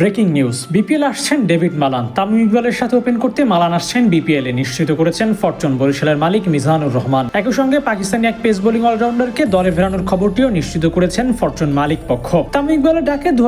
Breaking news. BPL আসছেন David Malan. Tamim ইকবালের সাথে ওপেন করতে মালান আসছেন বিপিএল। এ নিশ্চিত করেছেন ফরচুন বরিশালের মালিক মিজানুর রহমান। একই সঙ্গে পাকিস্তানি এক পেস বোলিং অলরাউন্ডারকে দলে ফেরানোর খবরটিও নিশ্চিত করেছেন ফরচুন মালিক পক্ষ। তামিম ইকবালের ডাকে দু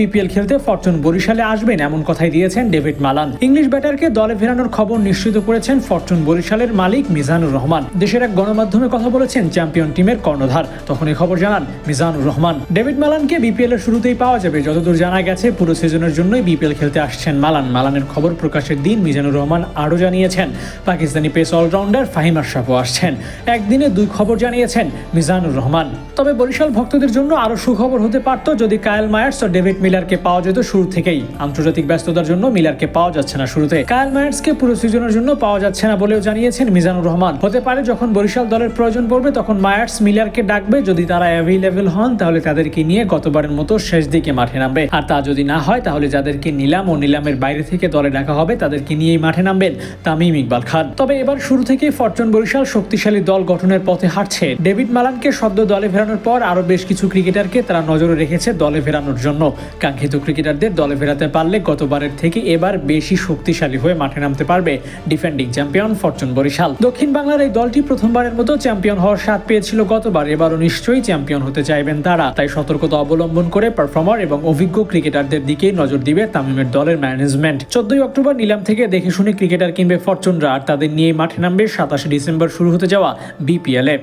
বিপিএল খেলতে ফরচুন বরিশালে আসবেন এমন কথাই দিয়েছেন ডেভিড মালান। ইংলিশ ব্যাটারকে দলে ফেরানোর খবর নিশ্চিত করেছেন ফরচুন বরিশালের মালিক মিজানুর রহমান। দেশের এক গণমাধ্যমে কথা বলেছেন চ্যাম্পিয়ন টিমের কর্ণধার। তখন খবর জানান মিজানুর রহমান। ডেভিড মালানকে বিপিএল এর শুরুতেই পাওয়া যাবে। যতদূর জানা গেছে, পুরো সিজনের জন্যই বিপিএল খেলতে আসছেন মালান। মালানের খবর প্রকাশের দিন মিজানুর রহমান আরও জানিয়েছেন। পাকিস্তানি পেস অলরাউন্ডার ফাহিম আশরাফও আসছেন। একদিনে দুই খবর জানিয়েছেন মিজানুর রহমান। তবে বরিশাল ভক্তদের জন্য আরও সুখবর হতে পারত যদি কায়েল মায়ার্স ও ডেভিড মিলারকে পাওয়া যেত শুরু থেকেই। আন্তর্জাতিক ব্যস্ততার জন্য মিলারকে পাওয়া যাচ্ছে না শুরুতে। কায়েল মায়ার্সকে পুরো সিজনের জন্য পাওয়া যাচ্ছে না বলেও জানিয়েছেন মিজানুর রহমান। হতে পারে যখন বরিশাল দলের প্রয়োজন পড়বে তখন মায়ার্স মিলারকে ডাকবে। যদি তারা অ্যাভেলেবেল হন তাহলে তাদেরকে নিয়ে গতবারের মতো শেষ দিকে মাঠে নামবে। আর তা যদি না হয়, তাহলে যাদেরকে নিলাম ও নিলামের বাইরে থেকে দলে ডাকা হবে, তাদেরকে নিয়েই মাঠে নামবেন তামিম ইকবাল খান। তবে এবার শুরু থেকে ফরচুন বরিশাল শক্তিশালী দল গঠনের পথে হাঁটছে। ডেভিড মালানকে সদ্য দলে ফেরানোর পর আরও বেশ কিছু ক্রিকেটারকে তারা নজরে রেখেছে দলে ফেরানোর জন্য। কাঙ্ক্ষিত ক্রিকেটারদের দলে ফেরাতে পারলে গতবারের থেকে এবার বেশি শক্তিশালী হয়ে মাঠে নামতে পারবে ডিফেন্ডিং চ্যাম্পিয়ন ফরচুন বরিশাল। দক্ষিণ বাংলার এই দলটি প্রথমবারের মতো চ্যাম্পিয়ন হওয়ার স্বাদ পেয়েছিল গতবার, এবারও নিশ্চয়ই চ্যাম্পিয়ন হতে চাইবেন তারা। তাই সতর্কতা অবলম্বন করে পারফর্মার এবং অভিজ্ঞ ক্রিকেটারদের দিকে নজর দিবে তামিমের দলের ম্যানেজমেন্ট চোদ্দই অক্টোবর নিলাম থেকে দেখে শুনে ক্রিকেটার কিনবে ফরচুনরা আর তাদের নিয়ে মাঠে নামবে সাতাশে ডিসেম্বর শুরু হতে যাওয়া বিপিএলএ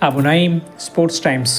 আবু নাইম স্পোর্টস টাইমস